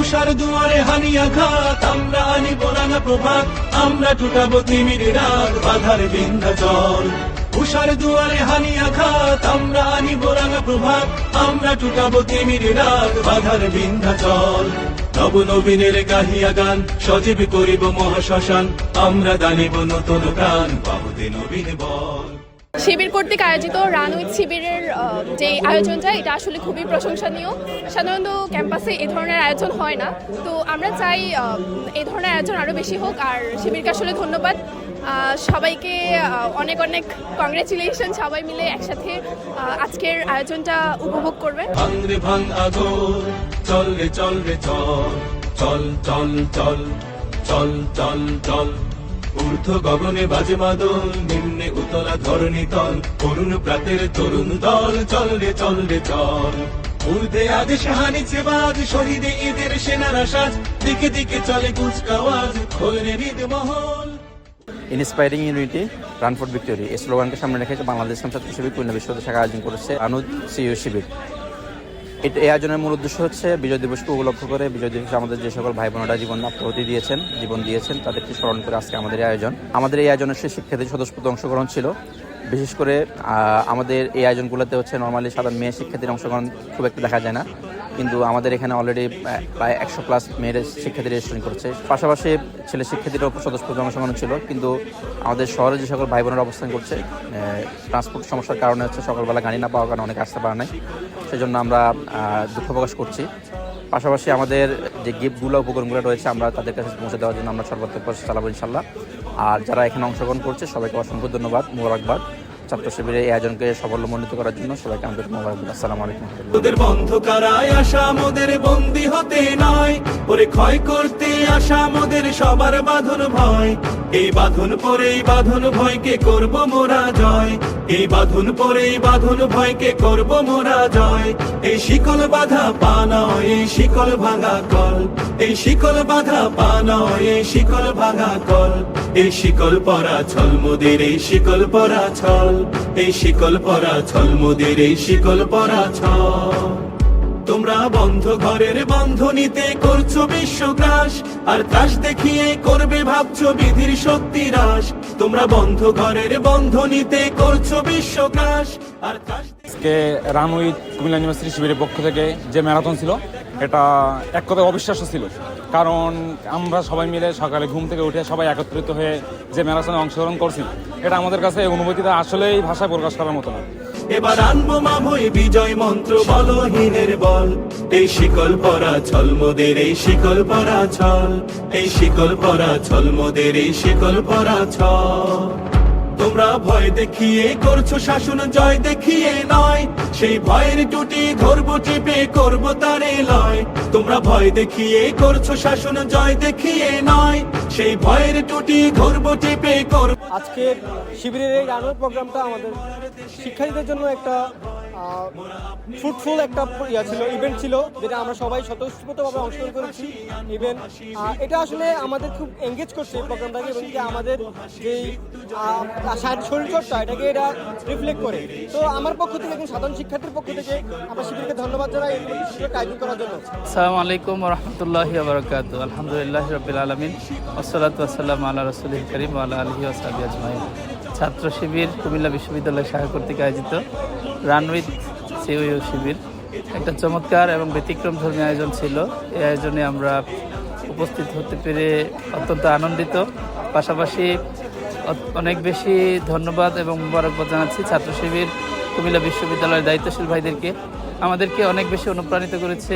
উষার দুয়ারে হানি আঘাত, আমরা আনি বোরানা প্রভাত, আমরা টুটাবো তিমির রাত, বাধার বিন্ধ্যাচল উষার দুয়ারে হানি আঘাত, আমরা আনি বোরানা প্রভাত, আমরা টুটাবো তিমির রাত, বাধার বিন্ধ্যাচল নব নবীনের গাহিয়া গান, সজীব করিব মহাশ্মশান, আমরা দানিব নতুন প্রাণ বাহুতে নবীন বল। শিবির কর্তৃক আয়োজিত রান উইথ শিবিরের যে আয়োজনটা এটা আসলে খুবই প্রশংসনীয়। সাধারণত ক্যাম্পাসে এ ধরনের আয়োজন হয় না। তো আমরা চাই এই ধরনের আয়োজন আরও বেশি হোক। আর শিবিরকে আসলে ধন্যবাদ। সবাইকে অনেক অনেক কংগ্রেচুলেশন সবাই মিলে একসাথে আজকের আয়োজনটা উপভোগ চল চল চল চল চল চল চল। ঊর্ধ্ব গগনে বাজে মাদল নিম্নে উতলা ধরণী তল করুণ প্রাতের তরুণ দল, চল রে চল রে, চল। ঊর্ধ্বে আদেশ হানিছে বাজ শহীদে ঈদের সেনারা সাজ দিকে দিকে চলে কুচকাওয়াজ খোল হৃদ মহল ইন্সপায়ারিং ইউনিটি রান ফর এই স্লোগানকে সামনে রেখে বাংলাদেশ ছাত্র শিবির বিশ্ববিদ্যালয় শাখা আয়োজন করেছে আনুদ সিইও শিবির। এটা এই আয়োজনের মূল উদ্দেশ্য হচ্ছে বিজয় দিবসকে উপলক্ষ করে, বিজয় দিবসে আমাদের যে সকল ভাই বোনেরা জীবন আত্মহতি দিয়েছেন, জীবন দিয়েছেন, তাদেরকে স্মরণ করে আজকে আমাদের এই আয়োজন। আমাদের এই আয়োজনের সেই শিক্ষার্থী স্বতঃস্ফূর্ত অংশগ্রহণ ছিল। বিশেষ করে আমাদের এই আয়োজনগুলোতে হচ্ছে নর্মালি সাধারণ মেয়ে শিক্ষার্থীর অংশগ্রহণ খুব একটা দেখা যায় না। কিন্তু আমাদের এখানে অলরেডি প্রায় একশো প্লাস মেয়ের শিক্ষার্থী রেজিস্ট্রেশন করছে। পাশাপাশি ছেলে শিক্ষার্থীরাও সদস্য অংশগ্রহণ ছিল, কিন্তু আমাদের শহরে যে সকল ভাই বোনেরা অবস্থান করছে ট্রান্সপোর্ট সমস্যার কারণে হচ্ছে সকালবেলা গাড়ি না পাওয়ার কারণে অনেকে আসতে পারে নাই। সেজন্য আমরা দুঃখ প্রকাশ করছি। পাশাপাশি আমাদের যে গিফটগুলো উপকরণগুলো রয়েছে, আমরা তাদের কাছে পৌঁছে দেওয়ার জন্য আমরা প্রচেষ্টা চালাবো ইনশাল্লাহ আর যারা এখানে অংশগ্রহণ করছে, সবাইকে অসংখ্য ধন্যবাদ, মোবারকবাদ। ছাত্র শিবিরের এই আয়োজনকে সাফল্যমণ্ডিত করার জন্য সবাইকে আমাদের মোবারকবাদ। আসসালামু আলাইকুম। তোদের বন্ধ করায় আশা মোদের বন্দি হতে নয়, ওরে ক্ষয় করতে আশা মোদের সবার বাঁধন ভয়। এই বাঁধন পরেই বাঁধন ভয়কে করব মোরা জয়। এই বাঁধন পরেই বাঁধন ভয়কে করব মোরা জয়। এই শিকল বাধা পা নয়, এই শিকল ভাঙা কল। এই শিকল বাধা পা নয়, এই শিকল ভাঙা কল। এই শিকল পরা ছল মোদের, এই শিকল পরা ছল। এই শিকল পরা ছল মোদের, এই শিকল পরা ছল। তোমরা বন্ধ ঘরের বন্ধনীতে করছ বিশ্বগ্রাস, আর ত্রাস দেখিয়ে করবে ভাবছ বিধির শক্তি হ্রাস তোমরা বন্ধ ঘরের বন্ধনীতে করছ বিশ্বগ্রাস, আর ত্রাস আজকে রানওয়ে কুমিল্লা ইউনিভার্সিটি শিবিরের পক্ষ থেকে যে ম্যারাথন ছিল, এটা এক কথায় অবিশ্বাস্য ছিল। কারণ আমরা সবাই মিলে সকালে ঘুম থেকে উঠে সবাই একত্রিত হয়ে যে ম্যারাথনে অংশগ্রহণ করছি, এটা আমাদের কাছে এই অনুভূতিটা আসলেই ভাষায় প্রকাশ করার মতো না। এবার আনব মামই বিজয় মন্ত্র, বলহীনের বল। এই শিকল পরা ছল মোদের এই শিকল পরা ছল। এই শিকল পরা ছল মোদের এই শিকল পরা ছল। তোমরা ভয় দেখিয়ে করছ শাসন, জয় দেখিয়ে নয়। সেই ভয়ের টুটি ধরবো, চেপে করব তারে লয়। তোমরা ভয় দেখিয়ে করছ শাসন, জয় দেখিয়ে নয়। সেই ভয়ের টুটি ধরবো, চেপে করব আজকে শিবিরের এই গানের প্রোগ্রামটা আমাদের শিক্ষার্থীদের জন্য একটা ফ্রুটফুল একটা ইয়া ছিল ইভেন্ট ছিল, যেটা আমরা সবাই স্বতঃস্ফূর্তভাবে অংশগ্রহণ করেছি ইভেন্ট এটা আসলে আমাদের খুব এঙ্গেজ করছে এই প্রোগ্রামটাকে এবং কি আমাদের যেই শরীরচর্চা এটাকে এটা রিফ্লেক্ট করে। তো আমার পক্ষ থেকে এবং সাধারণ শিক্ষার্থীর পক্ষ থেকে আমরা শিবিরকে ধন্যবাদ জানাই আয়োজন করার জন্য। আসসালামু আলাইকুম রহমতুল্লাহি বারকাত আলহামদুলিল্লাহ রবিল আলমিন। ওসলাত ওসাল্লাম আল্লাহ রসুল করিম আল্লাহ আলহি ওসাবি আজমাইন। ছাত্র শিবির কুমিল্লা বিশ্ববিদ্যালয় শাখা কর্তৃক আয়োজিত রান উইথ সিওইউ শিবির। একটা চমৎকার এবং ব্যতিক্রম ধর্মী আয়োজন ছিল। এই আয়োজনে আমরা উপস্থিত হতে পেরে অত্যন্ত আনন্দিত। পাশাপাশি অনেক বেশি ধন্যবাদ এবং মুবারকবাদ জানাচ্ছি ছাত্র শিবির কুমিল্লা বিশ্ববিদ্যালয়ের দায়িত্বশীল ভাইদেরকে। আমাদেরকে অনেক বেশি অনুপ্রাণিত করেছে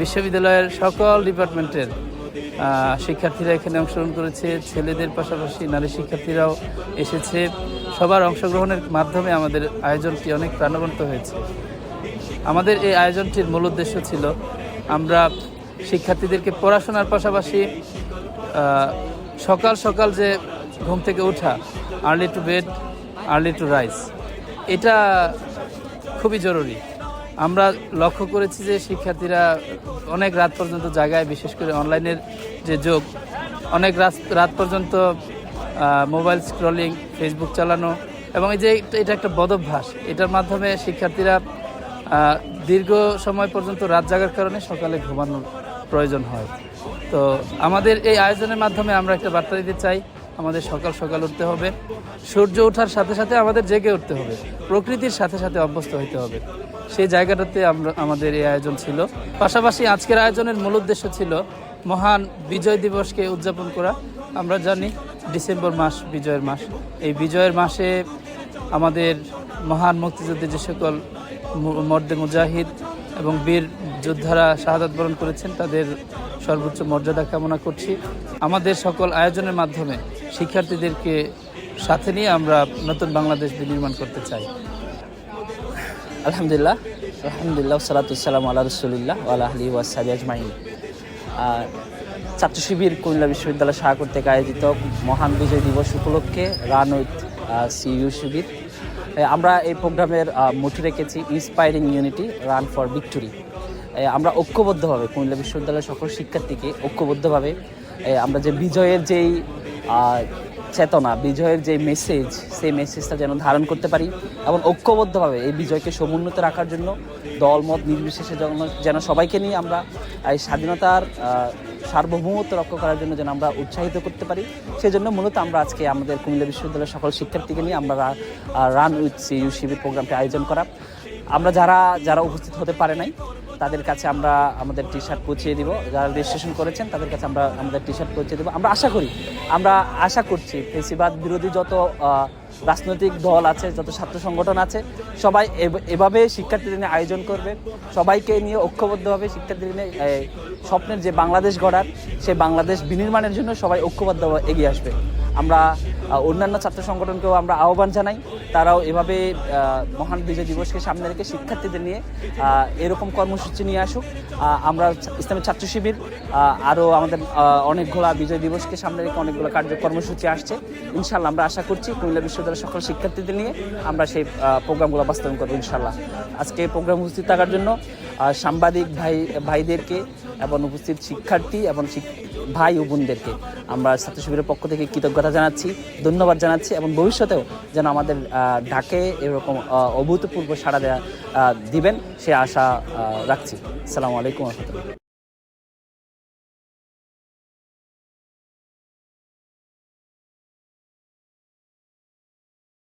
বিশ্ববিদ্যালয়ের সকল ডিপার্টমেন্টের শিক্ষার্থীরা এখানে অংশগ্রহণ করেছে, ছেলেদের পাশাপাশি নারী শিক্ষার্থীরাও এসেছে। সবার অংশগ্রহণের মাধ্যমে আমাদের আয়োজনটি অনেক প্রাণবন্ত হয়েছে। আমাদের এই আয়োজনটির মূল উদ্দেশ্য ছিল, আমরা শিক্ষার্থীদেরকে পড়াশোনার পাশাপাশি সকাল সকাল যে ঘুম থেকে ওঠা early to bed early to rise এটা খুবই জরুরি। আমরা লক্ষ্য করেছি যে শিক্ষার্থীরা অনেক রাত পর্যন্ত জায়গায়, বিশেষ করে অনলাইনের যে যোগ, অনেক রাত রাত পর্যন্ত মোবাইল স্ক্রলিং, ফেসবুক চালানো এবং এই যে এটা- একটা বদভ্যাস। এটার মাধ্যমে শিক্ষার্থীরা দীর্ঘ সময় পর্যন্ত রাত জাগার কারণে সকালে ঘুমানোর প্রয়োজন হয়। তো আমাদের এই আয়োজনের মাধ্যমে আমরা একটা বার্তা দিতে চাই, আমাদের সকাল সকাল উঠতে হবে, সূর্য ওঠার সাথে সাথে আমাদের জেগে উঠতে হবে, প্রকৃতির সাথে সাথে অভ্যস্ত হতে হবে। সেই জায়গাটাতে আমরা, আমাদের এই আয়োজন ছিল। পাশাপাশি আজকের আয়োজনের মূল উদ্দেশ্য ছিল মহান বিজয় দিবসকে উদযাপন করা। আমরা জানি ডিসেম্বর মাস বিজয়ের মাস। এই বিজয়ের মাসে আমাদের মহান মুক্তিযুদ্ধে যে সকল মর্দে মুজাহিদ এবং বীর যোদ্ধারা শাহাদাত বরণ করেছেন, তাদের সর্বোচ্চ মর্যাদা কামনা করছি। আমাদের সকল আয়োজনের মাধ্যমে শিক্ষার্থীদেরকে সাথে নিয়ে আমরা নতুন বাংলাদেশ বিনির্মাণ করতে চাই। আলহামদুলিল্লাহ আলহামদুলিল্লাহ সালাতাম আল্লাহ রসুলিল্লাহ আল্লাহ আলী ওয়াসাবি আজমাইন। আর ছাত্র শিবির কুমিল্লা বিশ্ববিদ্যালয় শাখা কর্তৃক আয়োজিত মহান বিজয় দিবস উপলক্ষে রান উইথ সিইউ শিবির। আমরা এই প্রোগ্রামের মোটি রেখেছি inspiring unity run for victory আমরা ঐক্যবদ্ধভাবে কুমিল্লা বিশ্ববিদ্যালয়ের সকল শিক্ষার্থীকে ঐক্যবদ্ধভাবে আমরা যে বিজয়ের যেই চেতনা, বিজয়ের যে মেসেজ সেই মেসেজটা যেন ধারণ করতে পারি এবং ঐক্যবদ্ধভাবে এই বিজয়কে সমুন্নত রাখার জন্য দলমত নির্বিশেষে যেন যেন সবাইকে নিয়ে আমরা এই স্বাধীনতার সার্বভৌমত্ব রক্ষা করার জন্য যেন আমরা উৎসাহিত করতে পারি। সেই জন্য মূলত আমরা আজকে আমাদের কুমিল্লা বিশ্ববিদ্যালয়ের সকল শিক্ষার্থীকে নিয়ে আমরা রান উইথ সি ইউ শিবির প্রোগ্রামটি আয়োজন করা। আমরা যারা যারা উপস্থিত হতে পারে নাই তাদের কাছে আমরা আমাদের টি শার্ট পৌঁছিয়ে দিব। যারা রেজিস্ট্রেশন করেছেন তাদের কাছে আমরা আমাদের টি শার্ট পৌঁছে দেবো। আমরা আশা করি আমরা আশা করছি ফেসিবাদ বিরোধী যত রাজনৈতিক দল আছে যত ছাত্র সংগঠন আছে সবাই এভ- এভাবে শিক্ষার্থীদের নিয়ে আয়োজন করবে। সবাইকে নিয়ে ঐক্যবদ্ধভাবে শিক্ষার্থী এই, স্বপ্নের যে বাংলাদেশ গড়ার সেই বাংলাদেশ বিনির্মাণের জন্য সবাই ঐক্যবদ্ধভাবে এগিয়ে আসবে। আমরা অন্যান্য ছাত্র সংগঠনকেও আমরা আহ্বান জানাই। তারাও এভাবে মহান বিজয় দিবসকে সামনে রেখে শিক্ষার্থীদের নিয়ে এরকম কর্মসূচি নিয়ে আসুক। আমরা ইসলামী ছাত্র শিবির আরও আমাদের অনেকগুলা বিজয় দিবসকে সামনে রেখে অনেকগুলো কার্য, কর্মসূচি আসছে। ইনশাল্লাহ আমরা আশা করছি কুমিল্লা বিশ্ববিদ্যালয়ের সকল শিক্ষার্থীদের নিয়ে আমরা সেই প্রোগ্রামগুলো বাস্তবায়ন করব ইনশাল্লাহ। আজকে প্রোগ্রাম উপস্থিত থাকার জন্য সাংবাদিক ভাই, ভাইদেরকে এবং উপস্থিত শিক্ষার্থী এবং ভাই ও বোনদেরকে আমরা ছাত্র শিবিরের পক্ষ থেকে কৃতজ্ঞতা জানাচ্ছি, ধন্যবাদ জানাচ্ছি এবং ভবিষ্যতেও যেন আমাদের ডাকে এরকম অভূতপূর্ব সাড়া দেওয়া দিবেন সে আশা রাখছি। সালামু আলাইকুম রহমতুল্লাহ।